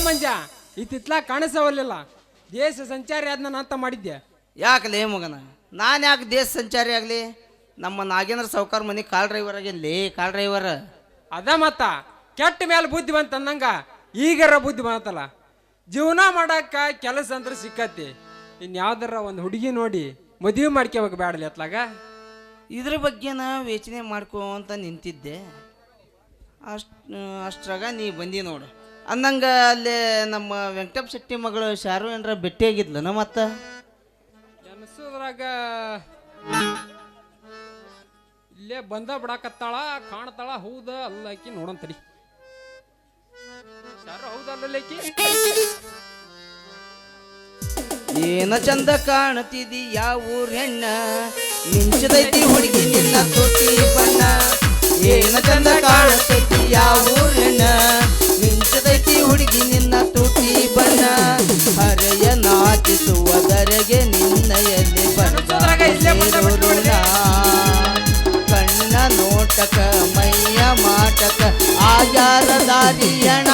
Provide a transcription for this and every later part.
ಮಂಜ ಇತ್ತಿತ್ಲ ಕಾಣಿಸವಲ್ಲಿಲ್ಲ ದೇಶ ಸಂಚಾರಿ ಅದನ್ನ ಅಂತ ಮಾಡಿದ್ದೆ. ಯಾಕಲೇ ಮಗನ? ನಾನು ಯಾಕೆ ದೇಶ ಸಂಚಾರಿ ಆಗಲಿ? ನಮ್ಮ ನಾಗೇಂದ್ರ ಸಾವುಕಾರ ಮನೆ ಕಾಲ್ ಡ್ರೈವರ್ ಆಗಿನ್ಲಿ? ಕಾಲ್ ಡ್ರೈವರ್? ಅದ ಮತ್ತ ಕೆಟ್ಟ ಮೇಲೆ ಬುದ್ಧಿ ಬಂತ ಅನ್ನಂಗ ಈಗರ ಬುದ್ಧಿ ಬಂತಲ್ಲ. ಜೀವನ ಮಾಡಕ್ಕ ಕೆಲಸ ಅಂದ್ರೆ ಸಿಕ್ಕತ್ತಿ ಇನ್ ಯಾವ್ದಾರ ಒಂದು ಹುಡುಗಿ ನೋಡಿ ಮದುವೆ ಮಾಡ್ಕೋಬೇಕು ಬೇಡಲಿ ಅತ್ಲಾಗ. ಇದ್ರ ಬಗ್ಗೆನ ಯೋಚನೆ ಮಾಡ್ಕೊಂತ ನಿಂತಿದ್ದೆ. ಅಷ್ಟು ಅಷ್ಟ್ರಾಗ ನೀ ಬಂದಿ ನೋಡು. ಅಂದಂಗ ಅಲ್ಲಿ ನಮ್ಮ ವೆಂಕಟಪ್ಪ ಶೆಟ್ಟಿ ಮಗಳು ಶಾರು ಏನ್ರ ಭೇಟಿಯಾಗಿದ್ಲನ ಮತ್ತೆ? ಅನ್ಸೋದ್ರಾಗ ಇಲ್ಲೇ ಬಂದ ಬಿಡಾಕತ್ತಾಳ ಕಾಣ್ತಾಳ ಹೌದ ಅಲ್ಲ ಆಕಿ ಶಾರು ಹೌದಲ್ಲಕ್ಕಿ ಏನ ಚಂದ ಕಾಣತಿದಿ ಯಾವ ಊರ್ ಹೆಣ್ಣ ಮಿಂಚದೈತಿ ಹುಡುಗಿ ನಿನ್ನ ತೊಟ್ಟಿ ಬಣ್ಣ. ಏನ ಚಂದ ಕಾಣತೈತಿ ಯಾವ ಊರ್ ಹೆಣ್ಣ ಮಿಂಚದೈತಿ ಹುಡುಗಿ ನಿನ್ನ ತುಟಿ ಬಣ್ಣ. ಹರೆಯ ನಾಚಿಸುವುದರೆಗೆ ನಿನ್ನಯಲ್ಲಿ ಬಂದ ಕಣ್ಣ ನೋಟಕ ಮೈಯ ಮಾಟಕ ಆಯಾರ ದಾರಿಯಣ?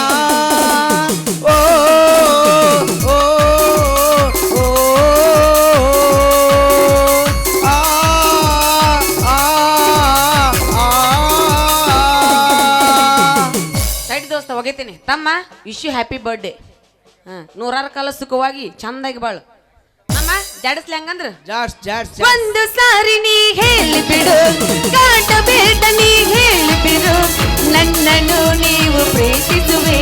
ದೋಸ್ತ ಒಗಿತೀನಿ. ತಮ್ಮ ವಿಶ್ ಯು ಹ್ಯಾಪಿ ಬರ್ಡೇ ಹಾಂ ನೂರಾರು ಕಾಲ ಸುಖವಾಗಿ ಚಂದಾಗಿ ಬಾಳು. ಅಮ್ಮ ಜಾಡಿಸ್ಲಿ ಹಂಗಂದ್ರ? ಜಾಡ್ಸ್ ಜಾಡ್ಸ್ ಜಾಡ್ಸ್. ಒಂದು ಸಾರಿ ನೀ ಹೇಳಿಬಿಡು ಕಾಟಬೇಡ ನೀ ಹೇಳಿಬಿಡು ನನ್ನನ್ನು ನೀವು ಪ್ರೀತಿಸುವೆ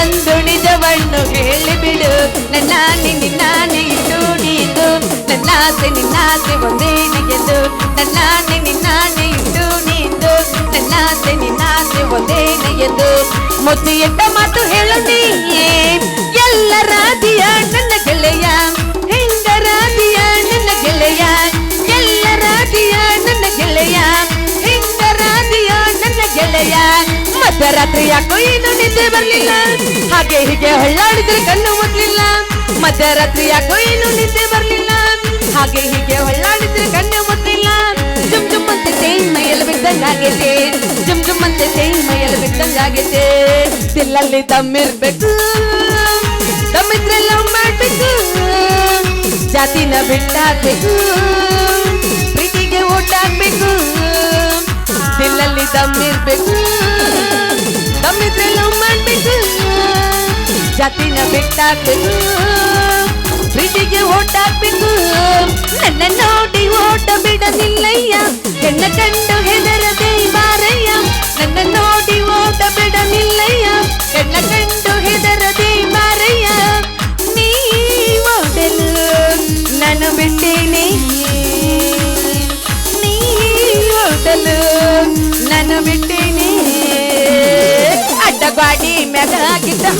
ಅಂದು ನಿಜವನ್ನು ಹೇಳಿಬಿಡು ನನ್ನ ನಿನ್ನ ನಾನೇ ನೀನು ನನ್ನಾಸೆ, ನಿನ್ನಾಸೆ ಒಂದೇ ನೆಗೆದು ನನ್ನಾನೆ ನಿನ್ನಾನೆ ಇಟ್ಟು ನೀನು. ನನ್ನಾಸೆ, ನಿನ್ನಾಸೆ ಒಂದೇ ನೆಗೆದು ಮುದ್ದು ಎಟ್ಟ ಮಾತು ಹೇಳು ನೀಯೇ ಎಲ್ಲ ರಾಧಿಯ ನನ್ನ ಗೆಳೆಯ. ಹೆಂಗ ರಾಧಿಯ ನನ್ನ ಗೆಳೆಯ? ಎಲ್ಲ ರಾಧಿಯ ನನ್ನ ಗೆಳೆಯ. ಹೆಂಗ ರಾಧಿಯ ನನ್ನ ಗೆಳೆಯ? ಮಧ್ಯರಾತ್ರಿ ಯಾಕೋ ಏನು ನಿದ್ದೆ ಬರಲಿಲ್ಲ. ಹಾಗೆ ಹೀಗೆ ಹೊಳ್ಳಾಡಿದ್ರೆ ಕಣ್ಣು ಮುಟ್ಲಿಲ್ಲ. ಮಧ್ಯರಾತ್ರಿ ಯಾಕೋ ಏನು ನಿದ್ದೆ ಬರ್ಲಿಲ್ಲ. ಹಾಗೆ ಹೀಗೆ ಹೊಳ್ಳಾಡಿದ್ರೆ ಕಣ್ಣು ಮುತ್ತಿಲ್ಲ ಜುಮ್ ಜುಮ್ ಅಂತ ತೇಲ್ ಮೈಯಲ್ಲಿ ಬಿದ್ದಂಗಾಗೈತೆ ಜುಮ್ ಜುಮ್ ಅಂತ ತೇಲ್ ಮೈಯಲ್ಲಿ ಬಿದ್ದಂಗಾಗೈತೆ ತಿಲ್ಲಲ್ಲಿ ತಮ್ಮಿರ್ಬೇಕು ತಮ್ಮಿದ್ರೆ ಲವ್ ಮಾಡ್ಬೇಕು. ಜಾತಿನ ಬಿಟ್ಟಾಕ್ಬೇಕು. ಪ್ರೀತಿಗೆ ಓಟ್ ಹಾಕ್ಬೇಕು ತಿಲ್ಲಲ್ಲಿ ತಮ್ಮಿರ್ಬೇಕು ತಮ್ಮಿದ್ರೆ ಲವ್ ಮಾಡ್ಬೇಕು. ಜಾತಿನ ಬಿಟ್ಟಾಕ್ಬೇಕು. ಪ್ರೀತಿಗೆ ಓಟ್ ಹಾಕ್ಬೇಕು. ನನ್ನ ನೋಡಿ ಓಟ ಬಿಡಲಿಲ್ಲಯ್ಯ ಕಂಡು ಹೆದರದೆ ಬಾರಯ್ಯ. ನನ್ನ ನೋಡಿ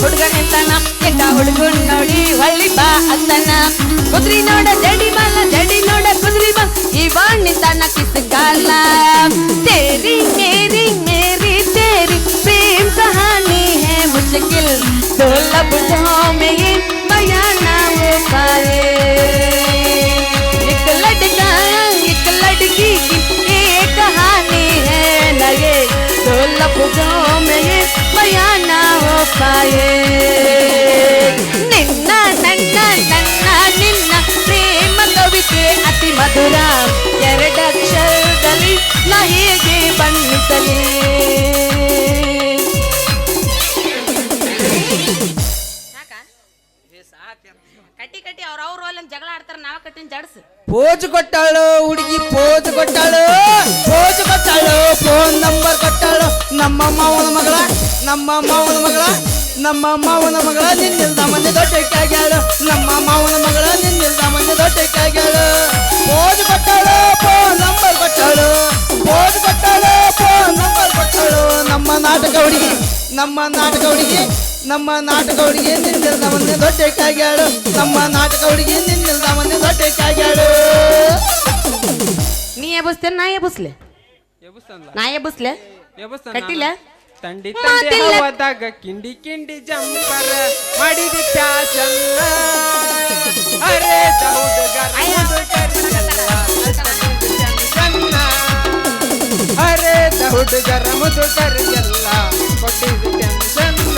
ಹಾಕಿದ್ದ ಹುಡುಗ ನಿಂತಾನ ಕೆಟ್ಟ ಹುಡುಗನ್ ನೋಡಿ ಹೊಳ್ಳಿ ಬಾ ಅಂತಾನ ಕುದ್ರಿ ನೋಡ ಜಡಿ ಬಾಲ ಜಡಿ ನೋಡ ಕುದ್ರಿ ಬಾ ಈ ಬಾಳ್ ನಿಂತಾನ ಕಿಸ್ ಕಾಲ ತೇರಿ ಮೇರಿ ಮೇರಿ तेरी प्रेम कहानी है मुश्किल दो लफ्जों में ये बयां ना हो पाए एक लड़का एक लड़की की ये कहानी है लगे दो लफ्जों में ये बयां ಪಾಯೇ. ನಿನ್ನ ನನ್ನ ನನ್ನ ನಿನ್ನ ಪ್ರೇಮ ಕವಿತೆ ಅತಿ ಮಧುರ. ಎರಡಕ್ಷರದಲ್ಲಿ ನ ಹೇಗೆ ಬಣ್ಣಿಸಲಿ? ಕಟ್ಟಿ ಅವ್ರ ಅವ್ರ ಅಲ್ಲಿ ಜಗಳ ಆಡ್ತಾರ ನಾವ್ ಕಟ್ಟಿನ ಜಡ್ಸ್. ಪೋಜ್ ಕೊಟ್ಟಾಳು ಹುಡುಗಿ ಪೋಜ್ ಕೊಟ್ಟಾಳು. ಪೋಜ್ ಕೊಟ್ಟಾಳು ಫೋನ್ ನಂಬರ್ ಕೊಟ್ಟಾಳು. ನಮ್ಮ ಮಾವನ ಮಗಳ ನಮ್ಮ ಮಾವನ ನಮ್ಮ ಮಾವನ ಮಗಳ ನಿನ್ನಿಲ್ದ ಮನೆ ದೊಡ್ಡಕ್ಕಾಗ್ಯಾಳು ನಮ್ಮ ಮಾವನ ಮಗಳ ನಿನ್ನಿಲ್ದ ಮನೆ ದೊಡ್ಡಕ್ಕಾಗ್ಯಾಳು ಫೋನ್ ಕೊಟ್ಟಾಳು ಫೋನ್ ನಂಬರ್ ಕೊಟ್ಟಾಳು. ಫೋನ್ ಕೊಟ್ಟಾಳು ಫೋನ್ ನಂಬರ್ ಕೊಟ್ಟಾಳು. ನಮ್ಮ ನಾಟಕ ಹುಡುಗಿ ನಮ್ಮ ನಾಟಕ ಹುಡುಗಿ ನಮ್ಮ ನಾಟಕ ಹುಡುಗಿ ನಿನ್ನಿಲ್ದ ಮನೆ ದೊಡ್ಡಕ್ಕಾಗ್ಯಾಳು ನಮ್ಮ ನಾಟಕ ಹುಡುಗಿ ನಿನ್ನಿಲ್ದ ಮನೆ ದೊಡ್ಡಕ್ಕಾಗ್ಯಾಳು ನೀ ಎಬ್ಬಿಸ್ತೇನೆ ನಾ ಎಬ್ಬಿಸ್ಲೆ? ನಾ ಎಬ್ಬಿಸ್ಲೆ? ಕಟ್ಟಿಲ್ಲ? ತಂಡಿ ತಂಡಿ ಹೋದಾಗ ಹವಾದಾಗ ಕಿಂಡಿ ಕಿಂಡಿ ಜಂಪರ ಮಾಡಿದ ಚಾಚಲ್ಲ ಅರೆ ಹುಡುಗರ ಮುದುಕರಿಗೆಲ್ಲ ಅರೆ ಹುಡುಗರ ಮುದುಕರಿಗೆಲ್ಲ ಕೊಟ್ಟಿದ ಟೆನ್ಷನ್ನ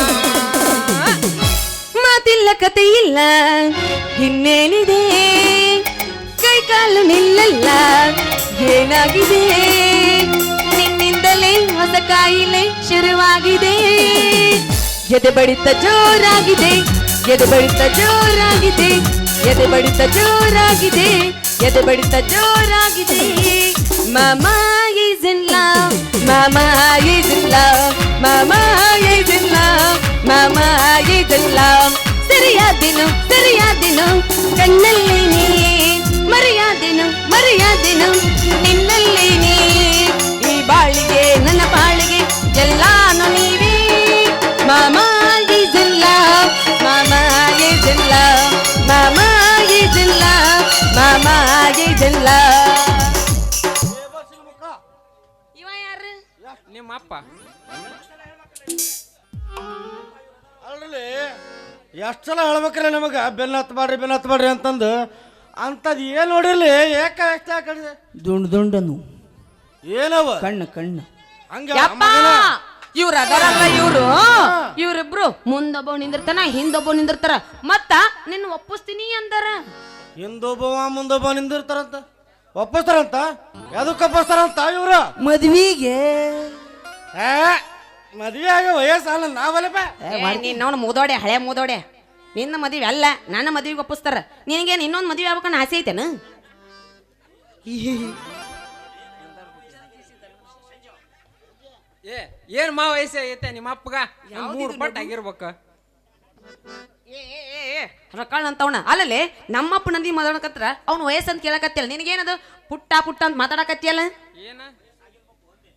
ಕತೆ ಇಲ್ಲ ಇನ್ನೇನಿದೆ ಕೈ ಕಾಲು ನಿಲ್ಲಲ್ಲ ಏನಾಗಿದೆ? ಹೊಸ ಕಾಯಿಲೆ ಶುರುವಾಗಿದೆ. ಎದೆ ಬಡಿತ ಜೋರಾಗಿದೆ, ಎದೆ ಬಡಿತ ಜೋರಾಗಿದೆ, ಎದೆ ಬಡಿತ ಜೋರಾಗಿದೆ, ಎದೆ ಬಡಿತ ಜೋರಾಗಿದೆ. Mama is in love, mama is in love, mama is mama is in love. ಸರಿಯಾದಿನು ಸರಿಯಾದಿನು ಕಣ್ಣಲ್ಲಿ ನೀ ಮರೆಯಾದಿನು ಮರೆಯಾದಿನು ನಿನ್ನಲ್ಲಿ ನೀ ಅಲ್ರಿ ಎಷ್ಟು ಸಲ ಹೇಳ್ಬೇಕ್ರಿ ನಮಗೆ? ಬೆನ್ನ ಹತ್ಬಾಡ್ರಿ ಬೆನ್ನ ಹತ್ಬಾಡ್ರಿ ಅಂತಂದು. ಅಂಥದ್ದು ಏನು ನೋಡಿರ್ಲಿ? ಏಕ ಎಷ್ಟ ಕಡೆ ದುಂಡ್ ದುಂಡನು. ಏನವ? ಕಣ್ಣು ಕಣ್ಣು. ಹಂಗ ಯಪ್ಪ! ಇವ್ರ ಅದರಲ್ಲ ಇವ್ರು? ಇವ್ರಿಬ್ರು ಮುಂದೊಬ್ಬ ನಿಂದಿರ್ತಾನ ಹಿಂದೊಬ್ಬ ನಿಂದಿರ್ತಾರ. ಮತ್ತ ನಿನ್ನ ಒಪ್ಪಿಸ್ತೀನಿ ಅಂದಾರ. ಹಿಂದೊಬ್ಬವ ಮುಂದೊಬ್ಬ ನಿಂದಿರ್ತಾರಂತ. ಒಪ್ಪಿಸ್ತಾರಂತ? ಯಾವ್ದಕ್ಕೆ ಒಪ್ಪಿಸ್ತಾರಂತ ಇವ್ರು? ಮದ್ವಿಗೆ. ಮದುವೆ ಆಗ ವಯಸ್ಸಲ್ಲ ನಾವಲ್ಲಪ್ಪ. ನೀನ್ ನೋಡ್ ಮುದೋಡೆ ಹಳೆ ಮುದೋಡೆ. ನಿನ್ನ ಮದುವೆ ಅಲ್ಲ ನನ್ನ ಮದುವೆಗೆ ಒಪ್ಪಿಸ್ತಾರ. ನಿನಗೇನು ಇನ್ನೊಂದು ಮದುವೆ ಆಗ್ಬೇಕನ್ನ ಆಸೆ ಐತೇನ? ಏ ಏನ್ ಮಾ ವಯಸ್ಸು ಐತೆ ನಿಮ್ಮ ಅಪ್ಪಗ? ಮೂರು ಪಟ್ಟು ಆಗಿರ್ಬೇಕು. ರೊಕ್ಕಳ ಅಂತವಣ ಅಲ್ಲಲ್ಲಿ ನಮ್ಮಪ್ಪ ನಂದಿ ಮಾತಾಡಕತ್ರ ಅವ್ನ ವಯಸ್ಸಂತ ಕೇಳಕತ್ತಿಲ್ಲ ನಿನಗೇನದು? ಪುಟ್ಟ ಪುಟ್ಟ ಅಂತ ಮಾತಾಡಕತ್ತಿಯಲ್ಲ? ಏನ?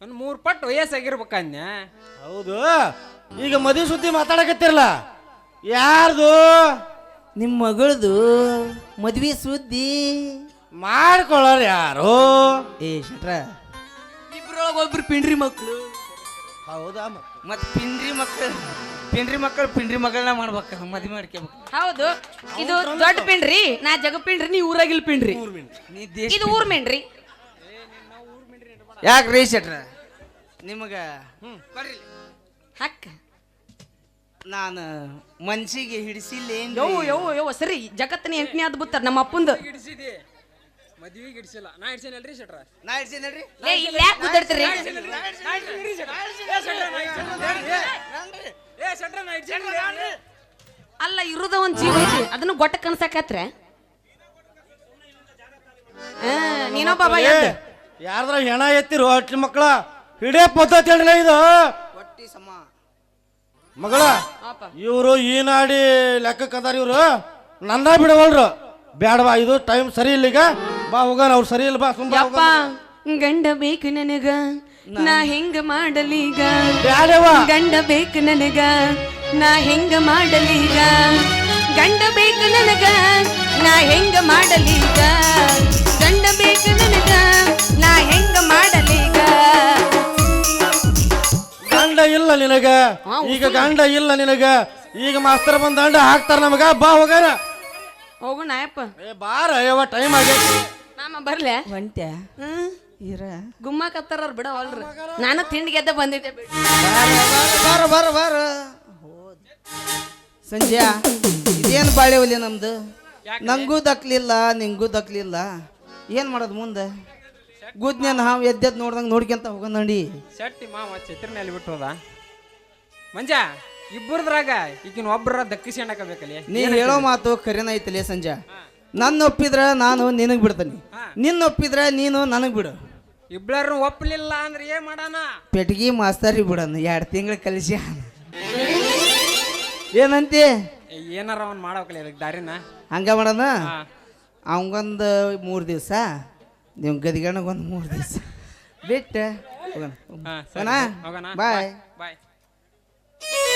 ಒಂದ್ ಮೂರು ಪಟ್ಟು ವಯಸ್ಸಾಗಿರ್ಬೇಕನ್ಯ ಹೌದು. ಈಗ ಮದುವೆ ಸುದ್ದಿ ಮಾತಾಡಕತ್ತಿರಲ್ಲ? ಯಾರ್ದು? ನಿಮ್ಮ ಮಗಳದು ಮದ್ವಿ ಸುದ್ದಿ. ಮಾಡ್ಕೊಳ್ಳೋರು ಯಾರು? ಏ ಶಟ್ರ. ಇಬ್ರೊಳಗ ಒಬ್ರು ಪಿಂಡ್ರಿ ಮಕ್ಕಳು ಹೌದಾ ಮತ್? ಪಿಂಡ್ರಿ ಮಕ್ಕಳು ಪಿಂಡ್ರಿ ಮಕ್ಕಳು ಪಿಂಡ್ರಿ ಮಗಳನ್ನ ಮಾಡ್ಬೇಕ ಮದ್ವೆ ಮಾಡ್ಕೋಬೇಕು ಹೌದು. ಇದು ದೊಡ್ಡ ಪಿಂಡ್ರಿ ನಾ ಜಗ ಪಿಂಡ್ರಿ ನೀ ಊರಾಗಿಲ್ ಪಿಂಡ್ರಿ. ನೀ ದೇಶ ಇದು ಊರ್ ಮೆಂಡ್ರಿ ರೀ ಶೆಟ್ರ ನಿಮಗ ಬರ್ರಿ. ಹಕ್ಕ ನಾನು ಮನ್ಸಿಗೆ ಹಿಡಿಸಿಲ್ಲೇನು ಯೋ ಯೋ ಯೋ ಸರಿ ಜಗತ್ತಿನ ಎಂಟನೇ ಅದ್ಭುತ ನಮ್ಮ ಅಪ್ಪಂದು. ಹಿಡಿಸಿದಿ. ಮದ್ವಿಗೆ ಹಿಡಿಸಿಲ್ಲ. ನಾ ಹಿಡ್ಸೇನಲ್ರಿ ಶೆಟ್ರ? ನಾ ಹಿಡ್ಸಿ ಏ ಇಲ್ಲಿ ಯಾಕೆ ಕೂತಿರ್ತೀರಿ ಏ ಶೆಟ್ರ ನಾ ಹಿಡ್ಸೇನಿಲ್ಲ ಅಲ್ಲ ಇರುದ ಒಂದ್ ಜೀವ ಐತಿ. ಅದನ್ನು ಗೊಟ್ಟ ಕನ್ಸಕತ್ರ ನೀನೊಬ್ಬ ನೀನೋ ಬಾಬಾ ಎದ್ದು. ಯಾರ್ದ್ರ ಹೆಣ ಎತ್ತಿರು? ಹೊಟ್ಟಿ ಮಕ್ಕಳ ಹಿಡೇ ಪದ್ಧತಿ ಹೇಳಿಲ್ಲ ಇದು? ಹೊಟ್ಟಿ ಸಮ. ಮಗಳ ಅಪ್ಪ. ಇವರು ಈ ನಾಡಿ ಲೆಕ್ಕಕ್ಕೆ ಅದಾರ ಇವರು. ನನ್ನ ಬಿಡವಲ್ರು. ಬ್ಯಾಡವಾ ಇದು ಟೈಮ್ ಸರಿ ಇಲ್ಲ ಈಗ. ಬಾ ಹೋಗೋಣ ಅವ್ರು ಸರಿ ಇಲ್ಲ ಬಾ ಸುಮ್ಮ ಯಪ್ಪ ಗಂಡ ಬೇಕು ನನಗ. ನಾ ಹೆಂಗ ಮಾಡಲೀಗ? ಬ್ಯಾಡವಾ ಗಂಡ ಬೇಕು ನನಗ. ನಾ ಹೆಂಗ ಮಾಡಲೀಗ? ಗಂಡ ಬೇಕು ನನಗ. ನಾ ಹೆಂಗ ಮಾಡಲೀಗ? ನಿನಗ? ಈಗ ಗಂಡ ಇಲ್ಲ ನಿನಗ? ಈಗ ಮಾಸ್ತರ್ ಬಂದ ಗಂಡ ಹಾಕ್ತಾರ ನಮಗ? ಬಾ ಹೋಗೋಣ. ಹೋಗು ನಾಯಪ್ಪ ಏ ಬಾರ ಯವ್ವ ಟೈಮ್ ಆಗೈತಿ. ಮಾಮ ಬರ್ಲೆ. ಹೊಂಟ್ಯಾ ಹ್ಮ್. ಇರ. ಗುಮ್ಮಕತ್ತಾರ ಬಿಡ ಅಲ್ರಿ ನಾನು ತಿಂಡಿ ಗೆದ್ದ ಬಂದಿದ್ದೆ ಬಿಡು. ಬಾರ ಬಾರ ಬಾರ ಹೋದ್. ಸಂಜಯ ಇದೇನು ಬಾಳೆ ಒಲಿ ನಮ್ದು? ನಂಗೂ ದಕ್ಲಿಲ್ಲ ನಿಂಗೂ ದಕ್ಲಿಲ್ಲ. ಏನ್ ಮಾಡೋದು ಮುಂದೆ? ಗುದ್ನ್ಯಾನ ಹಾವು ಎದ್ದೆದ್ ನೋಡ್ದಂಗೆ ನೋಡ್ಕೊಂತ ಹೋಗೋಣ ನಡಿ. ಶೆಟ್ಟಿ ಮಾವ ಛತ್ರ ಮೇಲೆ ಬಿಟ್ಟು ಹೋದ. ಮಂಜ ಇಬ್ಬರದ್ರಾಗ ಈಗಿನ ಒಬ್ಬರ ದಕ್ಕಿಸ್ಕೊಂಡಕಬೇಕಲ್ಲಿ ನೀ ಹೇಳೋ ಮಾತು ಕರೆನ ಐತಲೇ ಸಂಜೆ ನನ್ನ ಒಪ್ಪಿದ್ರ ನಾನು ನಿನಗ್ ಬಿಡ್ತೀನಿ. ನಿನ್ನ ಒಪ್ಪಿದ್ರ ನೀನು ನನಗ್ ಬಿಡು. ಇಬ್ಬರು ಒಪ್ಪಲಿಲ್ಲ ಅಂದ್ರೆ ಏನ್ ಮಾಡಾನ ಪೆಟ್ಗಿ ಮಾಸ್ತರಿ ಬಿಡೋಣ ಎರಡು ತಿಂಗಳು ಕಲಿಸಿ. ಏನಂತಿ? ಏನಾರ ಅವ್ನ್ ಮಾಡಬೇಕಲ್ಲ ಇದಕ್ಕೆ ದಾರಿನ? ಹಂಗ ಮಾಡೋಣ. ಅವಂಗೊಂದು ಮೂರು ದಿವಸ ನೀವು ಗದಿಗಣ್ಣಗೊಂದು ಮೂರು ದಿವಸ. ಬಿಟ್ಟು. ಹೋಗೋಣ. ಹೋಗೋಣ? ಬಾಯ್ ಬಾಯ್ Yeah.